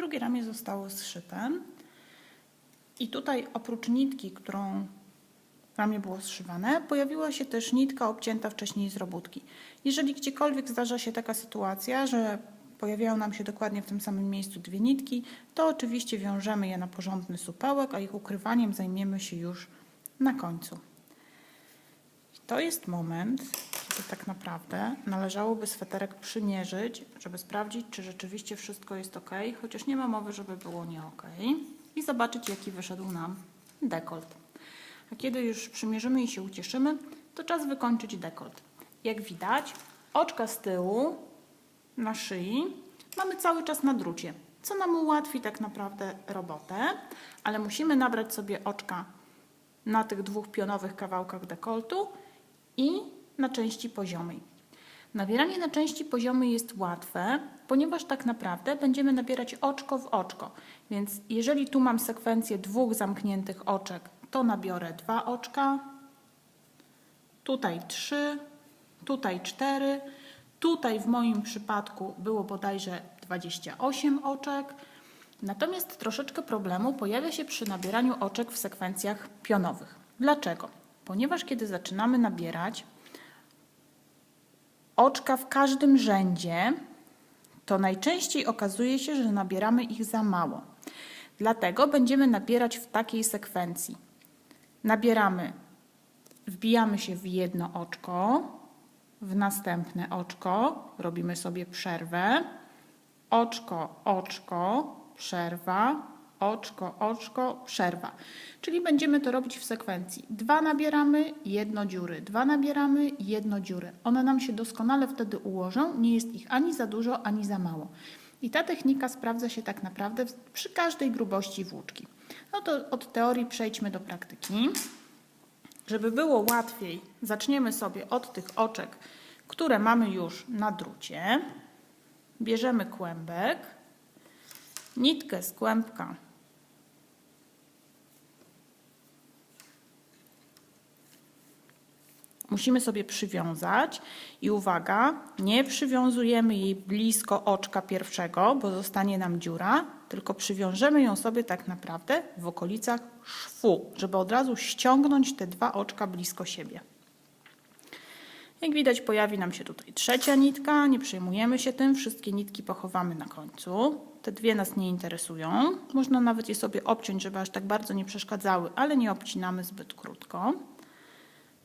Drugie ramię zostało zszyte. I tutaj oprócz nitki, którą ramię było zszywane, pojawiła się też nitka obcięta wcześniej z robótki. Jeżeli gdziekolwiek zdarza się taka sytuacja, że pojawiają nam się dokładnie w tym samym miejscu dwie nitki, to oczywiście wiążemy je na porządny supełek, a ich ukrywaniem zajmiemy się już na końcu. I to jest moment, tak naprawdę należałoby sweterek przymierzyć, żeby sprawdzić, czy rzeczywiście wszystko jest ok, chociaż nie ma mowy, żeby było nie ok. I zobaczyć, jaki wyszedł nam dekolt. A kiedy już przymierzymy i się ucieszymy, to czas wykończyć dekolt. Jak widać, oczka z tyłu na szyi mamy cały czas na drucie, co nam ułatwi tak naprawdę robotę, ale musimy nabrać sobie oczka na tych dwóch pionowych kawałkach dekoltu i na części poziomej. Nabieranie na części poziomej jest łatwe, ponieważ tak naprawdę będziemy nabierać oczko w oczko. Więc jeżeli tu mam sekwencję dwóch zamkniętych oczek, to nabiorę dwa oczka, tutaj trzy, tutaj cztery, tutaj w moim przypadku było bodajże 28 oczek. Natomiast troszeczkę problemu pojawia się przy nabieraniu oczek w sekwencjach pionowych. Dlaczego? Ponieważ kiedy zaczynamy nabierać oczka w każdym rzędzie, to najczęściej okazuje się, że nabieramy ich za mało. Dlatego będziemy nabierać w takiej sekwencji. Nabieramy, wbijamy się w jedno oczko, w następne oczko, robimy sobie przerwę, oczko, oczko, przerwa, oczko, oczko, przerwa. Czyli będziemy to robić w sekwencji. Dwa nabieramy, jedno dziury, dwa nabieramy, jedno dziury. One nam się doskonale wtedy ułożą, nie jest ich ani za dużo, ani za mało. I ta technika sprawdza się tak naprawdę przy każdej grubości włóczki. No to od teorii przejdźmy do praktyki. Żeby było łatwiej, zaczniemy sobie od tych oczek, które mamy już na drucie. Bierzemy kłębek, nitkę z kłębka musimy sobie przywiązać i uwaga, nie przywiązujemy jej blisko oczka pierwszego, bo zostanie nam dziura, tylko przywiążemy ją sobie tak naprawdę w okolicach szwu, żeby od razu ściągnąć te dwa oczka blisko siebie. Jak widać pojawi nam się tutaj trzecia nitka, nie przejmujemy się tym, wszystkie nitki pochowamy na końcu. Te dwie nas nie interesują. Można nawet je sobie obciąć, żeby aż tak bardzo nie przeszkadzały, ale nie obcinamy zbyt krótko.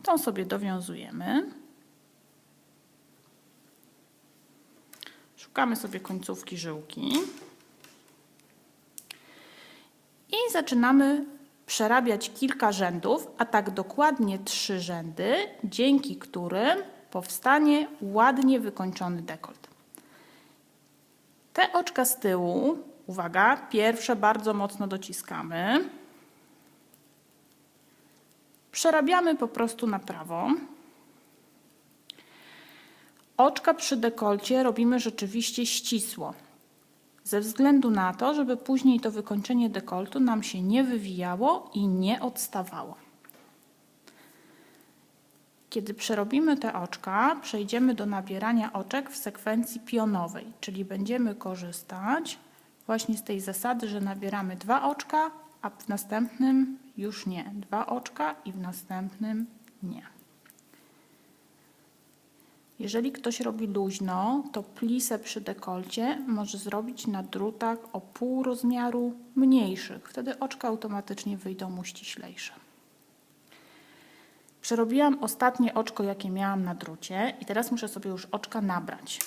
Tą sobie dowiązujemy. Szukamy sobie końcówki żyłki. I zaczynamy przerabiać kilka rzędów, a tak dokładnie trzy rzędy, dzięki którym powstanie ładnie wykończony dekolt. Te oczka z tyłu, uwaga, pierwsze bardzo mocno dociskamy. Przerabiamy po prostu na prawo. Oczka przy dekolcie robimy rzeczywiście ścisło. Ze względu na to, żeby później to wykończenie dekoltu nam się nie wywijało i nie odstawało. Kiedy przerobimy te oczka, przejdziemy do nabierania oczek w sekwencji pionowej, czyli będziemy korzystać właśnie z tej zasady, że nabieramy dwa oczka, a w następnym już nie. Dwa oczka i w następnym nie. Jeżeli ktoś robi luźno, to plisę przy dekolcie może zrobić na drutach o pół rozmiaru mniejszych. Wtedy oczka automatycznie wyjdą mu ściślejsze. Przerobiłam ostatnie oczko, jakie miałam na drucie i teraz muszę sobie już oczka nabrać.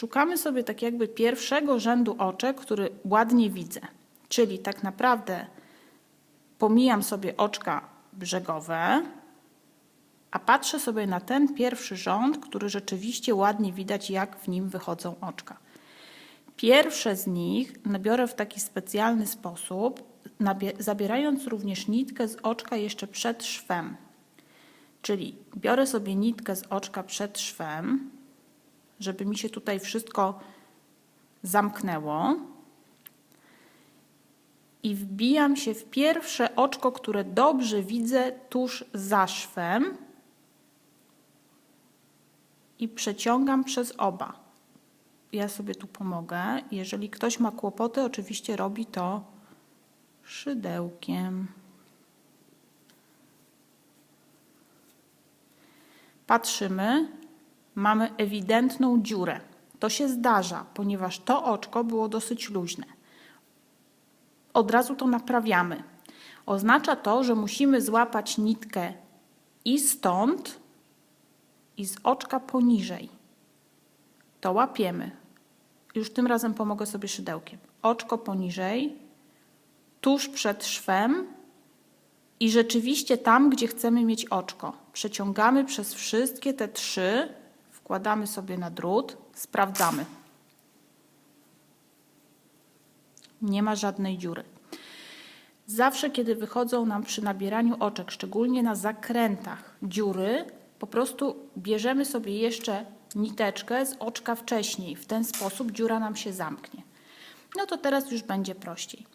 Szukamy sobie tak jakby pierwszego rzędu oczek, który ładnie widzę. Czyli tak naprawdę pomijam sobie oczka brzegowe, a patrzę sobie na ten pierwszy rząd, który rzeczywiście ładnie widać, jak w nim wychodzą oczka. Pierwsze z nich nabiorę w taki specjalny sposób, zabierając również nitkę z oczka jeszcze przed szwem. Czyli biorę sobie nitkę z oczka przed szwem, żeby mi się tutaj wszystko zamknęło. I wbijam się w pierwsze oczko, które dobrze widzę tuż za szwem. i przeciągam przez oba. Ja sobie tu pomogę. Jeżeli ktoś ma kłopoty, oczywiście robi to szydełkiem. Patrzymy, mamy ewidentną dziurę. To się zdarza, ponieważ to oczko było dosyć luźne. Od razu to naprawiamy. Oznacza to, że musimy złapać nitkę i stąd, i z oczka poniżej. To łapiemy. Już tym razem pomogę sobie szydełkiem. Oczko poniżej, tuż przed szwem i rzeczywiście tam, gdzie chcemy mieć oczko. Przeciągamy przez wszystkie te trzy, wkładamy sobie na drut, sprawdzamy. Nie ma żadnej dziury. Zawsze, kiedy wychodzą nam przy nabieraniu oczek, szczególnie na zakrętach dziury, po prostu bierzemy sobie jeszcze niteczkę z oczka wcześniej. W ten sposób dziura nam się zamknie. No to teraz już będzie prościej.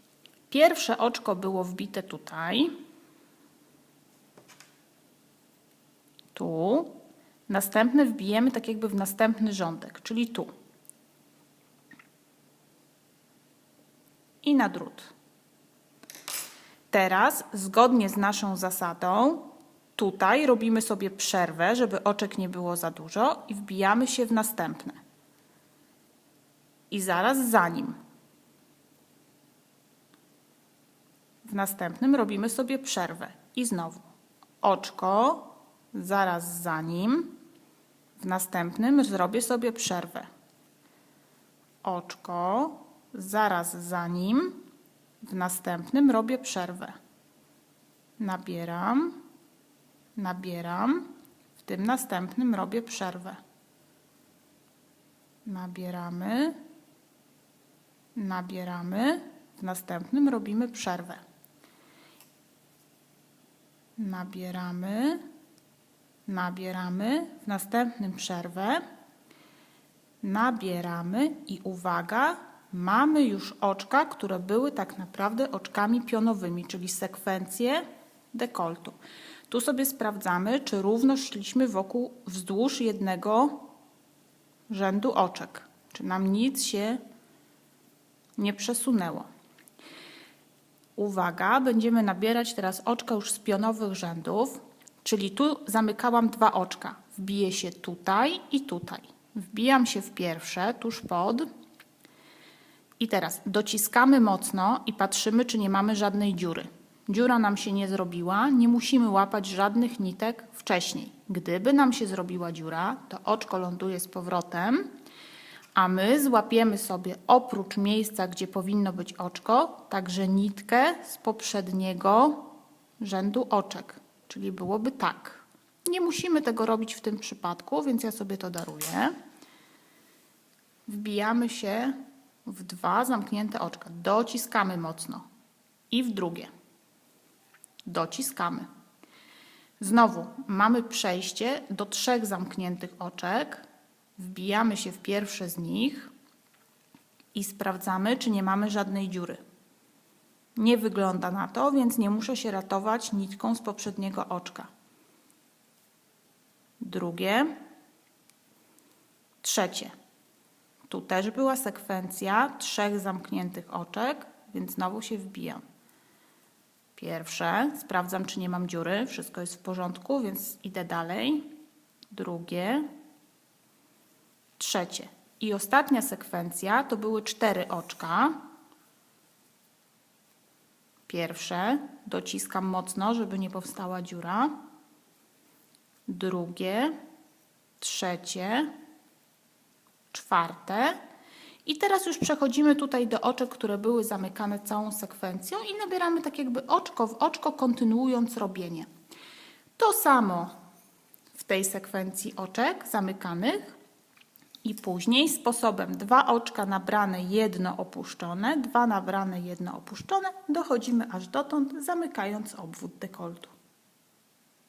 Pierwsze oczko było wbite tutaj. Tu. Następne wbijemy tak jakby w następny rządek, czyli tu. I na drut. Teraz, zgodnie z naszą zasadą, tutaj robimy sobie przerwę, żeby oczek nie było za dużo i wbijamy się w następne. I zaraz za nim. W następnym robimy sobie przerwę i znowu oczko, zaraz za nim. W następnym zrobię sobie przerwę. Oczko, zaraz za nim. W następnym robię przerwę. Nabieram, nabieram. W tym następnym robię przerwę. Nabieramy, nabieramy. W następnym robimy przerwę. Nabieramy, nabieramy. W następnym przerwę. Nabieramy i uwaga, mamy już oczka, które były tak naprawdę oczkami pionowymi, czyli sekwencję dekoltu. Tu sobie sprawdzamy, czy równo szliśmy wokół, wzdłuż jednego rzędu oczek. Czy nam nic się nie przesunęło. Uwaga, będziemy nabierać teraz oczka już z pionowych rzędów, czyli tu zamykałam dwa oczka. Wbiję się tutaj i tutaj. Wbijam się w pierwsze, tuż pod. I teraz dociskamy mocno i patrzymy, czy nie mamy żadnej dziury. Dziura nam się nie zrobiła, nie musimy łapać żadnych nitek wcześniej. Gdyby nam się zrobiła dziura, to oczko ląduje z powrotem, a my złapiemy sobie oprócz miejsca, gdzie powinno być oczko, także nitkę z poprzedniego rzędu oczek. Czyli byłoby tak. Nie musimy tego robić w tym przypadku, więc ja sobie to daruję. Wbijamy się w dwa zamknięte oczka. Dociskamy mocno. I w drugie. Dociskamy. Znowu mamy przejście do trzech zamkniętych oczek. Wbijamy się w pierwsze z nich i sprawdzamy, czy nie mamy żadnej dziury. Nie wygląda na to, więc nie muszę się ratować nitką z poprzedniego oczka. Drugie. Trzecie. Tu też była sekwencja trzech zamkniętych oczek, więc znowu się wbijam. Pierwsze, sprawdzam, czy nie mam dziury, wszystko jest w porządku, więc idę dalej. Drugie, trzecie. I ostatnia sekwencja to były cztery oczka. Pierwsze, dociskam mocno, żeby nie powstała dziura. Drugie, trzecie, czwarte. I teraz już przechodzimy tutaj do oczek, które były zamykane całą sekwencją i nabieramy tak jakby oczko w oczko, kontynuując robienie. To samo w tej sekwencji oczek zamykanych i później sposobem dwa oczka nabrane, jedno opuszczone, dwa nabrane, jedno opuszczone, dochodzimy aż dotąd, zamykając obwód dekoltu.